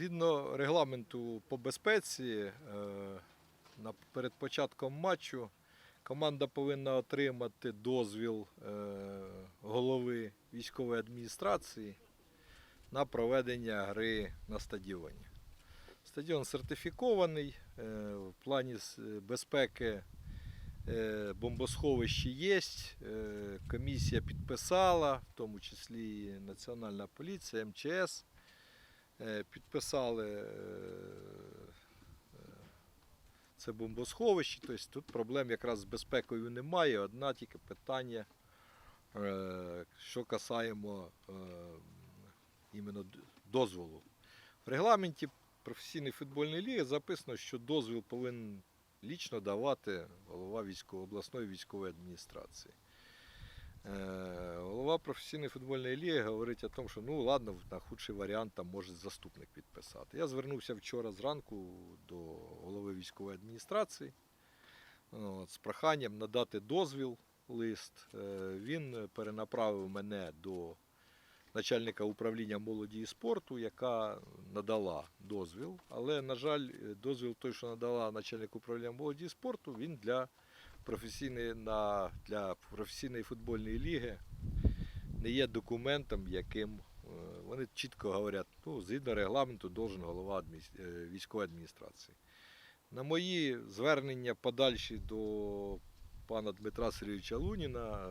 Згідно регламенту по безпеці, е, перед початком матчу команда повинна отримати дозвіл е, голови військової адміністрації на проведення гри на стадіоні. Стадіон сертифікований, е, в плані безпеки бомбосховище є, комісія підписала, в тому числі і Національна поліція, МЧС. Е, Підписали е, е, це бомбосховище, тобто тут проблем якраз з безпекою немає. Одна тільки питання, що касаємо іменно дозволу. В регламенті професійної футбольної ліги записано, що дозвіл повинен лічно давати голова військово, обласної військової адміністрації. Голова професійної футбольної ліги говорить о тому, що ну ладно, на худший варіант там може заступник підписати. Я звернувся вчора зранку до голови військової адміністрації от, з проханням надати дозвіл лист. Е, Він перенаправив мене до начальника управління молоді і спорту, яка надала дозвіл. Але, на жаль, дозвіл той, що надала начальник управління молоді і спорту, він для професійної, на, для професійної футбольної ліги не є документом, яким е, вони чітко говорять, ну, згідно регламенту, должен голова е, військової адміністрації. На мої звернення подальші до пана Дмитра Сергійовича Луніна,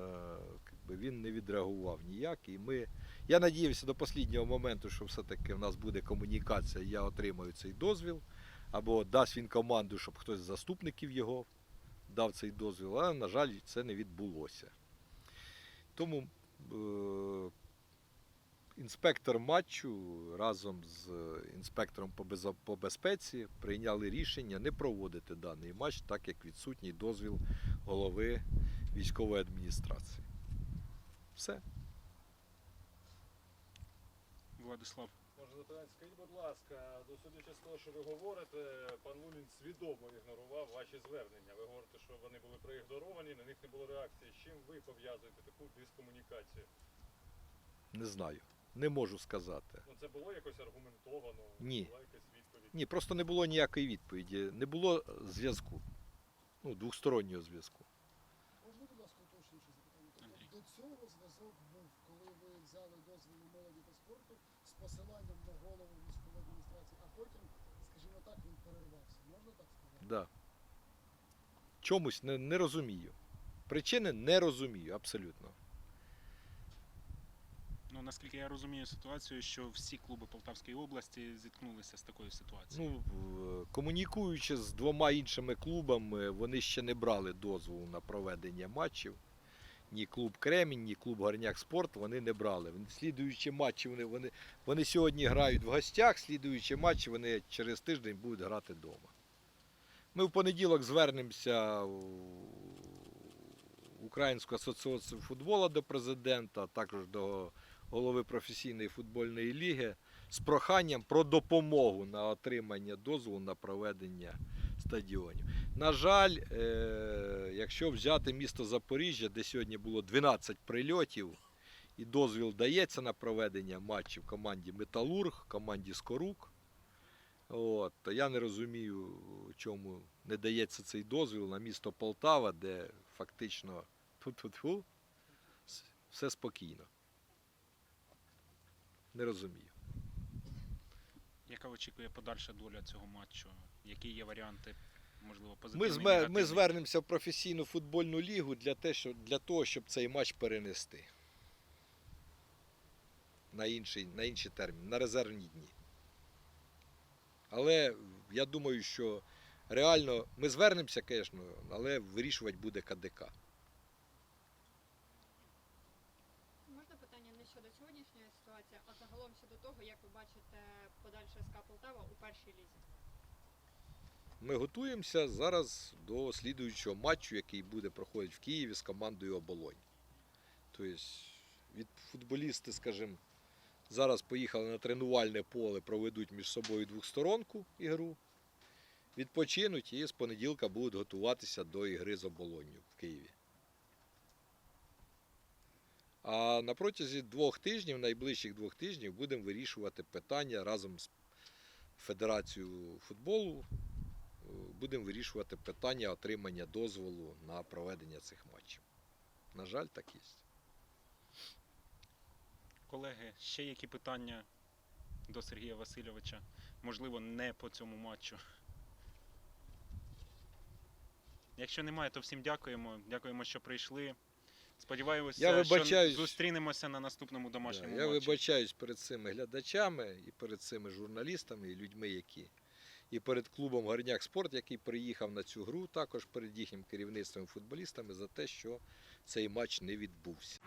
е, він не відреагував ніяк. І ми, я надіявся до останнього моменту, що все-таки в нас буде комунікація, я отримаю цей дозвіл, або дасть він команду, щоб хтось з заступників його дав цей дозвіл, але, на жаль, це не відбулося. Тому інспектор матчу разом з інспектором по, безпеці прийняли рішення не проводити даний матч, так як відсутній дозвіл голови військової адміністрації. Все. Владислав. Може запитати, скажіть, будь ласка, досудячи з того, що ви говорите, пан Лунін свідомо ігнорував ваші звернення. Ви говорите, що вони були проігноровані, на них не було реакції. З чим ви пов'язуєте таку дискомунікацію? Не знаю. Не можу сказати. Ну це було якось аргументовано? Ні. Була якась відповідь? Ні, просто не було ніякої відповіді. Не було зв'язку. Ну, двостороннього зв'язку. Можна, будь ласка, уточніше запитання? До цього зв'язок був, коли ви взяли дозвіл молоді та спорту посиланням на голову військової адміністрації, а потім, скажімо так, він перервався. Можна так сказати? Да. Чомусь не, не розумію. Причини не розумію абсолютно. Ну наскільки я розумію ситуацію, що всі клуби Полтавської області зіткнулися з такою ситуацією. Ну, в- комунікуючи з двома іншими клубами, вони ще не брали дозволу на проведення матчів. Ні клуб Кремінь, ні клуб Горняк Спорт вони не брали. Слідуючі матчі вони, вони, вони сьогодні грають в гостях, слідуючі матчі вони через тиждень будуть грати вдома. Ми в понеділок звернемося в Українську асоціацію футболу до президента, а також до голови професійної футбольної ліги з проханням про допомогу на отримання дозволу на проведення стадіонів. На жаль, е, якщо взяти місто Запоріжжя, де сьогодні було 12 прильотів, і дозвіл дається на проведення матчів команді Металург, команді Скорук. От, то я не розумію, чому не дається цей дозвіл на місто Полтава, де фактично с- все спокійно. Не розумію. Яка очікує подальша доля цього матчу? Які є варіанти, можливо, Ми, позитивні? зме- негативні? ми звернемося в професійну футбольну лігу для, те, що, для того, щоб цей матч перенести на інший, на інший термін, на резервні дні. Але я думаю, що реально ми звернемося, звісно, але вирішувати буде КДК. Можна питання не щодо сьогоднішньої ситуації, а загалом щодо того, як ви бачите подальше СК Полтава у першій лізі? Ми готуємося зараз до слідуючого матчу, який буде проходити в Києві з командою Оболонь. Тобто від футболісти, скажімо, зараз поїхали на тренувальне поле, проведуть між собою двохсторонку ігру, відпочинуть і з понеділка будуть готуватися до ігри з оболонню в Києві. А на протязі двох тижнів, найближчих двох тижнів, будемо вирішувати питання разом з Федерацію футболу будемо вирішувати питання отримання дозволу на проведення цих матчів. На жаль, так є. Колеги, ще які питання до Сергія Васильовича? Можливо, не по цьому матчу. Якщо немає, то всім дякуємо. Дякуємо, що прийшли. Сподіваємося, Я вибачаюсь. що зустрінемося на наступному домашньому Я матчі. вибачаюсь перед цими глядачами і перед цими журналістами і людьми, які і перед клубом Горняк Спорт, який приїхав на цю гру, також перед їхнім керівництвом футболістами за те, що цей матч не відбувся.